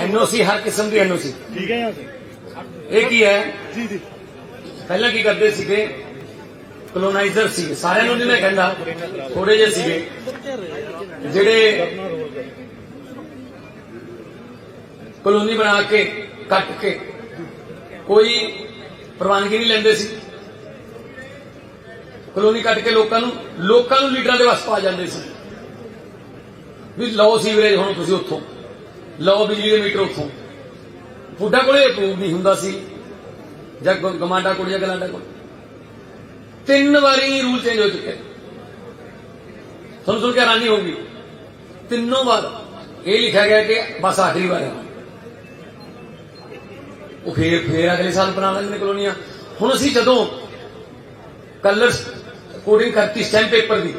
NOC ਹਰ ਕਿਸਮ ਦੀ NOC. ਠੀਕ ਹੈ ਇਹ ਕੀ ਹੈ? ਜੀ ਜੀ। ਪਹਿਲਾਂ ਕੀ ਕਰਦੇ ਸੀਗੇ? ਕਲੋਨਾਈਜ਼ਰ ਸੀ ਸਾਰਿਆਂ ਨੂੰ ਨਹੀਂ ਮੈਂ ਕਹਿੰਦਾ ਥੋੜੇ ਜਿਹੇ ਸੀਗੇ। ਜਿਹੜੇ ਕਲੋਨੀ ਬਣਾ ਕੇ ਕੱਟ ਕੇ ਕੋਈ ਪ੍ਰਵਾਨਗੀ ਨਹੀਂ ਲੈਂਦੇ ਸੀ। ਕਲੋਨੀ ਕੱਟ ਕੇ ਲੋਕਾਂ ਨੂੰ ਲੋਕਾਂ ਨੂੰ ਲੀਡਰਾਂ ਦੇ ਵਸ ਪਾ ਜਾਂਦੇ ਸੀ। ਵੀ ਲਓ ਸੀਵਰੇਜ ਹੁਣ ਤੁਸੀਂ ਉੱਥੋਂ। ਲਓ ਬਿਜਲੀ ਦੇ ਮੀਟਰ ਉੱਥੋਂ। ਫੁੱਡਾ ਕੋਲੇ ਅਪਰੂਵ ਨਹੀਂ ਹੁੰਦਾ ਸੀ। ਜਾਂ ਗ- ਗਮਾਂਡਾ ਕੋਲ ਜਾਂ ਗਲਾਂਡਾ ਕੋਲ। ਤਿੰਨ ਵਾਰੀ ਰੂਲ ਚੇਂਜ ਹੋ ਚੁੱਕੇ ਤੁਹਾਨੂੰ ਸੁਣ ਕੇ ਹੈਰਾਨੀ ਹੋਊਗੀ। ਤਿੰਨੋਂ ਵਾਰ ਇਹ ਲਿਖਿਆ ਗਿਆ ਕਿ ਬਸ ਆਖਰੀ ਵਾਰ ਹੈ। ਉਹ ਫੇਰ ਫੇਰ ਅਗਲੇ ਸਾਲ ਬਣਾ ਲੈਂਦੇ ਨੇ ਕਲੋਨੀਆਂ। ਹੁਣ ਅਸੀਂ ਜਦੋਂ ਕਲਰ ਕੋਡਿੰਗ ਕਰਤੀ ਸਟੈਂਪ ਪੇਪਰ ਦੀ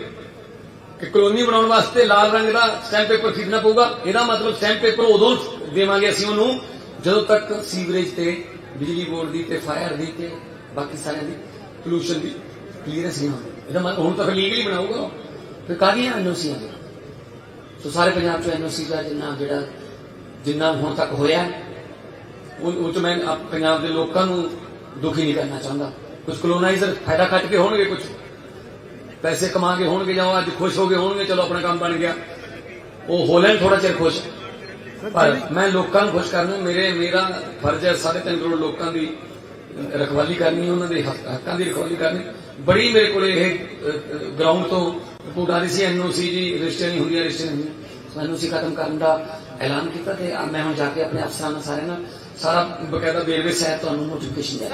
ਕਿ ਕਲੋਨੀ ਬਣਾਉਣ ਵਾਸਤੇ ਲਾਲ ਰੰਗ ਦਾ ਸਟੈਂਪ ਪੇਪਰ ਖਰੀਦਣਾ ਪਊਗਾ। ਇਹਦਾ ਮਤਲਬ ਸਟੈਂਪ ਪੇਪਰ ਉਦੋਂ ਦੇਵਾਂਗੇ ਅਸੀਂ ਉਹਨੂੰ, ਜਦੋਂ ਤੱਕ ਸੀਵਰੇਜ ਤੇ, ਬਿਜਲੀ ਬੋਰਡ ਦੀ ਤੇ ਫਾਇਰ ਦੀ ਤੇ ਬਾਕੀ ਸਾਰਿਆਂ ਦੀ ਪੋਲੂਸ਼ਨ ਦੀ ਕਲੀਅਰੈਂਸ ਨਹੀਂ ਹੁੰਦੀ। ਇਹਦਾ ਮਤਲਬ ਹੁਣ ਤਾਂ ਫਿਰ ਲੀਗਲੀ ਬਣਾਊਗਾ ਉਹ। ਫਿਰ ਕਾਹਦੀਆਂ ਐਨਓਸੀਆਂ ਦੇ ਸੋ ਸਾਰੇ ਪੰਜਾਬ ਚ ਐਨਓਸੀ ਦਾ ਜਿੰਨਾ ਜਿਹੜਾ, ਜਿੰਨਾ ਹੁਣ ਤੱਕ ਹੋਇਆ ਉਹ ਉਹ 'ਚ ਮੈਂ ਪੰਜਾਬ ਦੇ ਲੋਕਾਂ ਨੂੰ ਦੁਖੀ ਨਹੀਂ ਕਰਨਾ ਚਾਹੁੰਦਾ। ਕੁਝ ਕਲੋਨਾਈਜ਼ਰ ਫਾਇਦਾ ਕੱਟ ਕੇ ਹੋਣਗੇ ਕੁਝ ਪੈਸੇ ਕਮਾ ਕੇ ਹੋਣਗੇ ਜਾਂ ਅੱਜ ਖੁਸ਼ ਹੋ ਗਏ ਹੋਣਗੇ, ਚਲੋ ਆਪਣਾ ਕੰਮ ਬਣ ਗਿਆ। ਉਹ ਹੋ ਲੈਣ ਥੋੜਾ ਚਿਰ ਖੁਸ਼। ਪਰ ਮੈਂ ਲੋਕਾਂ ਨੂੰ ਖੁਸ਼ ਕਰਨਾ ਮੇਰੇ, ਮੇਰਾ ਫਰਜ਼ ਹੈ ਸਾਢੇ ਤਿੰਨ ਕਰੋੜ ਲੋਕਾਂ ਦੀ ਰਖਵਾਲੀ ਕਰਨੀ, ਉਹਨਾਂ ਦੇ ਹੱਕਾਂ ਦੀ ਰਖਵਾਲੀ ਕਰਨੀ। ਬੜੀ ਮੇਰੇ ਕੋਲ ਇਹ ਗਰਾਊਂਡ ਤੋਂ ਰਿਪੋਰਟ ਆ ਰਹੀ ਸੀ ਐਨਓਸੀ ਜੀ ਰਜਿਸਟਰ ਨਹੀਂ ਹੁੰਦੀਆਂ ਰਜਿਸਟਰ ਨਹੀਂ ਹੁੰਦੀਆਂ। ਐਨਓਸੀ ਖਤਮ ਕਰਨ ਦਾ ਐਲਾਨ ਕੀਤਾ ਤੇ ਮੈਂ ਹੁਣ ਜਾ ਕੇ ਆਪਣੇ ਅਫਸਰਾਂ ਨਾਲ ਸਾਰਿਆਂ ਨਾਲ ਸਾਰਾ ਬਕਾਇਦਾ ਵੇਰਵੇ ਸਹਿਤ ਤੁਹਾਨੂੰ ਨੋਟੀਫਿਕੇਸ਼ਨ ਦੇ